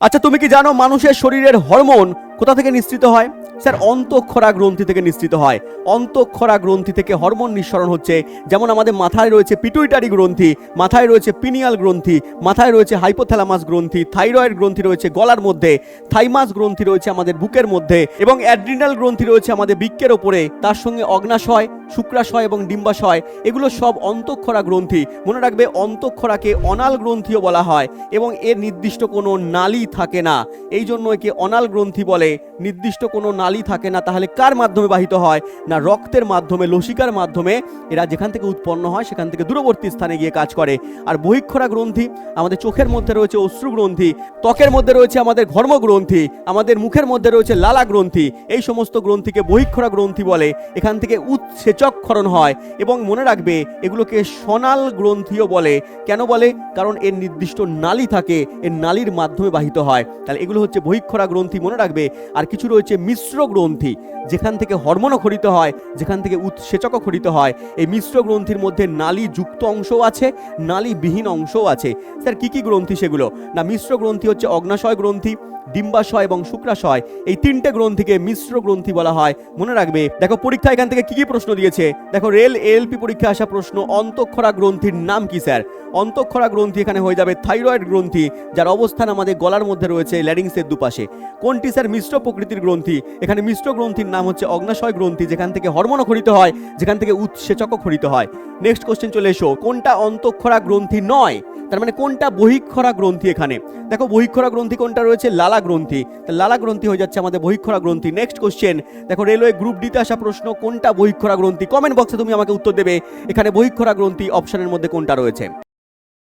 আচ্ছা তুমি কি জানো মানুষের শরীরের হরমোন কোথা থেকে নিঃসৃত হয়? স্যার, অন্তঃক্ষরা গ্রন্থি থেকে নিঃসৃত হয়। অন্তঃক্ষরা গ্রন্থি থেকে হরমোন নিঃসরণ হচ্ছে। যেমন আমাদের মাথায় রয়েছে পিটুইটারি গ্রন্থি, মাথায় রয়েছে পিনিয়াল গ্রন্থি, মাথায় রয়েছে হাইপোথ্যালামাস গ্রন্থি থাইরয়েড গ্রন্থি রয়েছে গলার মধ্যে থাইমাস গ্রন্থি রয়েছে আমাদের বুকের মধ্যে এবং অ্যাড্রিনাল গ্রন্থি রয়েছে আমাদের বৃক্কের ওপরে। তার সঙ্গে অগ্নাশয় শুক্রাশয় এবং ডিম্বাশয়, এগুলো সব অন্তঃক্ষরা গ্রন্থি। মনে রাখবে, অন্তঃক্ষরাকে অনাল গ্রন্থিও বলা হয়, এবং এর নির্দিষ্ট কোনো নালী থাকে না। এই জন্য একে অনাল গ্রন্থি বলে, নির্দিষ্ট কোনো নালী থাকে না, তাহলে কার মাধ্যমে বাহিত হয়? না, রক্তের মাধ্যমে, লসিকার মাধ্যমে? এরা যেখান থেকে উৎপন্ন হয়, সেখান থেকে দূরবর্তী স্থানে গিয়ে কাজ করে। আর বহিক্ষরা গ্রন্থি, আমাদের চোখের মধ্যে রয়েছে অশ্রু গ্রন্থি, ত্বকের মধ্যে রয়েছে আমাদের ঘর্ম গ্রন্থি, আমাদের মুখের মধ্যে রয়েছে লালা গ্রন্থি। এই সমস্ত গ্রন্থিকে বহিক্ষরা গ্রন্থি বলে। এখান থেকে উৎসেচক ক্ষরণ হয় এবং মনে রাখবে, এগুলোকে সোনাল গ্রন্থিও বলে। কেন বলে? কারণ এর নির্দিষ্ট নালী থাকে, এর নালীর মাধ্যমে বাহিত হয়। তাহলে এগুলো হচ্ছে বহিক্ষরা গ্রন্থি, মনে রাখবে। আর কিছু রয়েছে মিশ্র গ্রন্থি, যেখান থেকে হরমোনও খরিত হয়, যেখান থেকে উৎসেচকও খরিত হয়। এই মিশ্র গ্রন্থির মধ্যে নালী যুক্ত অংশও আছে নালীবিহীন অংশও আছে। স্যার, কি কি গ্রন্থি সেগুলো? না, মিশ্র গ্রন্থি হচ্ছে অগ্নাশয় গ্রন্থি, ডিম্বাশয় এবং শুক্রাশয়। এই তিনটে গ্রন্থিকে মিশ্র গ্রন্থি বলা হয়। মনে রাখবে, দেখো পরীক্ষা এখান থেকে কি কি প্রশ্ন দিয়েছে দেখো, রেল এলপি পরীক্ষায় আসা প্রশ্ন, অন্তঃক্ষরা গ্রন্থির নাম কি, স্যার? অন্তঃক্ষরা গ্রন্থি এখানে হয়ে যাবে থাইরয়েড গ্রন্থি, যার অবস্থান আমাদের গলার মধ্যে রয়েছে ল্যারিংসের দুপাশে। কোনটি, স্যার? মিশ্র প্রকৃতির গ্রন্থি। এখানে মিশ্র গ্রন্থির নাম হচ্ছে অগ্নাশয় গ্রন্থি, যেখান থেকে হরমোনও খরিত হয়, যেখান থেকে উৎসেচকও খরিত হয়। নেক্সট কোশ্চেন চলে এসো। কোনটা অন্তঃক্ষরা গ্রন্থি নয়? তার মানে কোনটা বহিক্ষরা গ্রন্থি এখানে? দেখো বহিক্ষরা গ্রন্থি কোনটা রয়েছে? লালা গ্রন্থি। তা লালা গ্রন্থি হয়ে যাচ্ছে আমাদের বহিক্ষরা গ্রন্থি। নেক্সট কোশ্চেন দেখো রেলওয়ে গ্রুপ ডিতে আসা প্রশ্ন, কোনটা বহিক্ষরা গ্রন্থি? কমেন্ট বক্সে তুমি আমাকে উত্তর দেবে। এখানে বহিক্ষরা গ্রন্থি অপশনের মধ্যে কোনটা রয়েছে?